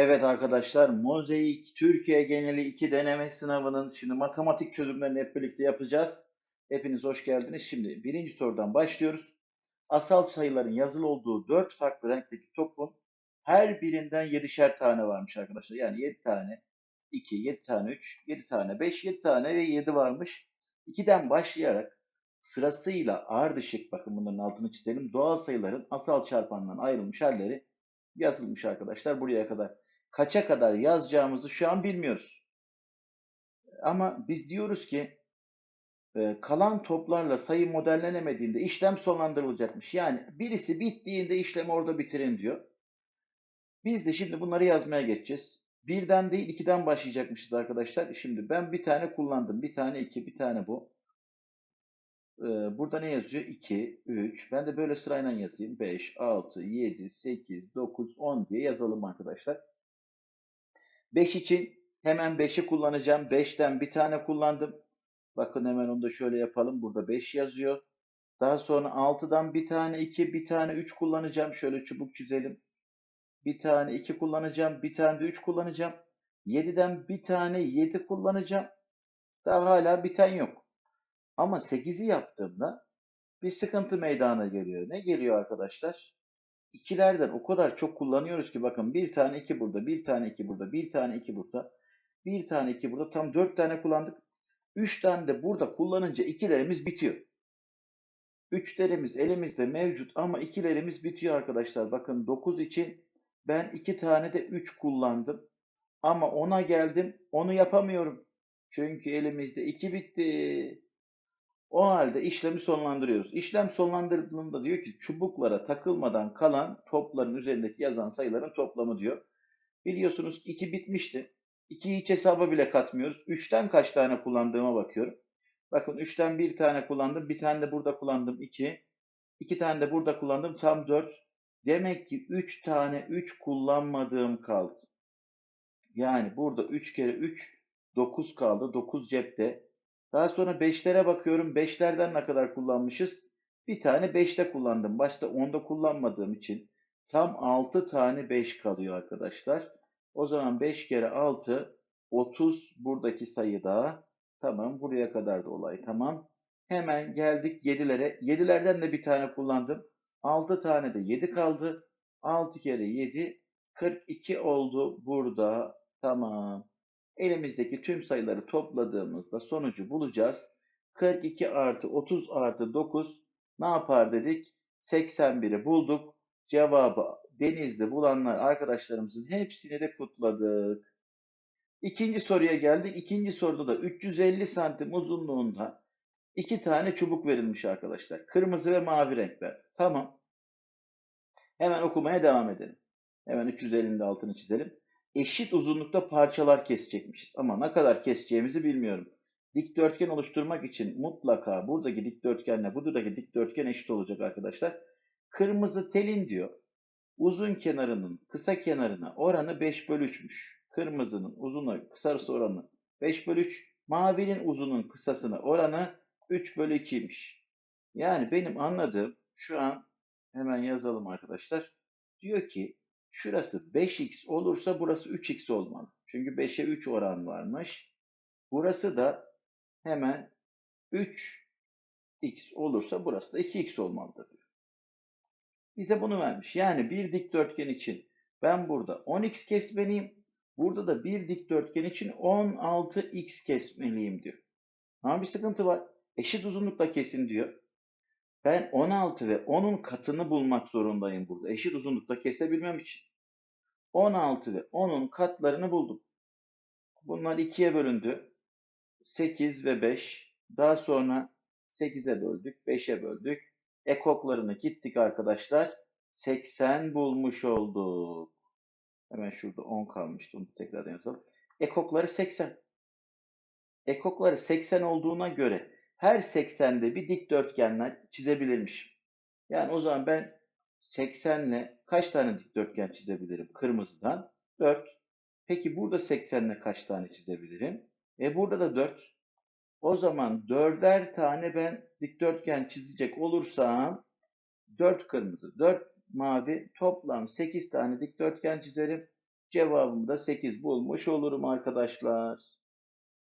Evet arkadaşlar, Mozaik Türkiye geneli 2 deneme sınavının şimdi matematik çözümlerini hep birlikte yapacağız. Hepiniz hoş geldiniz. Şimdi birinci sorudan başlıyoruz. Asal sayıların yazılı olduğu 4 farklı renkteki topun her birinden 7'şer tane varmış arkadaşlar. Yani 7 tane 2, 7 tane 3, 7 tane 5, 7 tane ve 7 varmış. 2'den başlayarak sırasıyla ardışık bakın bunların altını çizelim. Doğal sayıların asal çarpanından ayrılmış halleri yazılmış arkadaşlar buraya kadar. Kaça kadar yazacağımızı şu an bilmiyoruz. Ama biz diyoruz ki e, kalan toplarla sayı modellenemediğinde işlem sonlandırılacakmış. Yani birisi bittiğinde işlemi orada bitirin diyor. Biz de şimdi bunları yazmaya geçeceğiz. Birden değil ikiden başlayacakmışız arkadaşlar. Şimdi ben bir tane kullandım. Bir tane iki, bir tane bu. Ee, burada ne yazıyor? 2, 3. Ben de böyle sırayla yazayım. 5, 6, 7, 8, 9, 10 diye yazalım arkadaşlar. 5 için hemen 5'i kullanacağım. 5'ten bir tane kullandım. Bakın hemen onu da şöyle yapalım. Burada 5 yazıyor. Daha sonra 6'dan bir tane 2, bir tane 3 kullanacağım. Şöyle çubuk çizelim. Bir tane 2 kullanacağım. Bir tane de 3 kullanacağım. 7'den bir tane 7 kullanacağım. Daha hala biten yok. Ama 8'i yaptığımda bir sıkıntı meydana geliyor. Ne geliyor arkadaşlar? İkilerden o kadar çok kullanıyoruz ki bakın bir tane iki burada, bir tane iki burada, bir tane iki burada, bir tane iki burada. Tam dört tane kullandık. Üç tane de burada kullanınca ikilerimiz bitiyor. Üçlerimiz elimizde mevcut ama ikilerimiz bitiyor arkadaşlar. Bakın 9 için ben iki tane de 3 kullandım. Ama ona geldim onu yapamıyorum. Çünkü elimizde 2 bitti. O halde işlemi sonlandırıyoruz. İşlem sonlandırdığında diyor ki çubuklara takılmadan kalan topların üzerindeki yazan sayıların toplamı diyor. Biliyorsunuz 2 bitmişti. 2'yi hiç hesaba bile katmıyoruz. 3'ten kaç tane kullandığıma bakıyorum. Bakın 3'ten bir tane kullandım. Bir tane de burada kullandım 2. 2 tane de burada kullandım. Tam 4. Demek ki 3 tane 3 kullanmadığım kaldı. Yani burada 3 kere 3 9 kaldı. 9 cepte. Daha sonra 5'lere bakıyorum. 5'lerden ne kadar kullanmışız? Bir tane 5'te kullandım. Başta 10'da kullanmadığım için tam 6 tane 5 kalıyor arkadaşlar. O zaman 5 kere 6 30 buradaki sayı daha. Tamam buraya kadar da olay tamam. Hemen geldik 7'lere. 7'lerden de bir tane kullandım. 6 tane de 7 kaldı. 6 kere 7 42 oldu burada. Tamam. Elimizdeki tüm sayıları topladığımızda sonucu bulacağız. 42 artı 30 artı 9 ne yapar dedik? 81'i bulduk. Cevabı denizde bulanlar arkadaşlarımızın hepsini de kutladık. İkinci soruya geldik. İkinci soruda da 350 santim uzunluğunda iki tane çubuk verilmiş arkadaşlar. Kırmızı ve mavi renkler. Tamam. Hemen okumaya devam edelim. Hemen 350'nin de altını çizelim eşit uzunlukta parçalar kesecekmişiz. Ama ne kadar keseceğimizi bilmiyorum. Dikdörtgen oluşturmak için mutlaka buradaki dikdörtgenle buradaki dikdörtgen eşit olacak arkadaşlar. Kırmızı telin diyor. Uzun kenarının kısa kenarına oranı 5 bölü 3'müş. Kırmızının uzuna kısası oranı 5 bölü 3. Mavinin uzunun kısasına oranı 3 bölü 2'ymiş. Yani benim anladığım şu an hemen yazalım arkadaşlar. Diyor ki Şurası 5x olursa burası 3x olmalı. Çünkü 5'e 3 oran varmış. Burası da hemen 3x olursa burası da 2x olmalıdır diyor. Bize bunu vermiş. Yani bir dikdörtgen için ben burada 10x kesmeliyim. Burada da bir dikdörtgen için 16x kesmeliyim diyor. Ama bir sıkıntı var. Eşit uzunlukla kesin diyor. Ben 16 ve 10'un katını bulmak zorundayım burada. Eşit uzunlukta kesebilmem için. 16 ve 10'un katlarını buldum. Bunlar ikiye bölündü. 8 ve 5. Daha sonra 8'e böldük, 5'e böldük. Ekoklarını gittik arkadaşlar. 80 bulmuş olduk. Hemen şurada 10 kalmıştı. Onu tekrar yazalım. Ekokları 80. Ekokları 80 olduğuna göre her 80'de bir dikdörtgenler çizebilirmiş. Yani o zaman ben 80 ile kaç tane dikdörtgen çizebilirim? Kırmızıdan 4. Peki burada 80 ile kaç tane çizebilirim? E burada da 4. O zaman 4'er tane ben dikdörtgen çizecek olursam 4 kırmızı, 4 mavi toplam 8 tane dikdörtgen çizerim. Cevabımı da 8 bulmuş olurum arkadaşlar.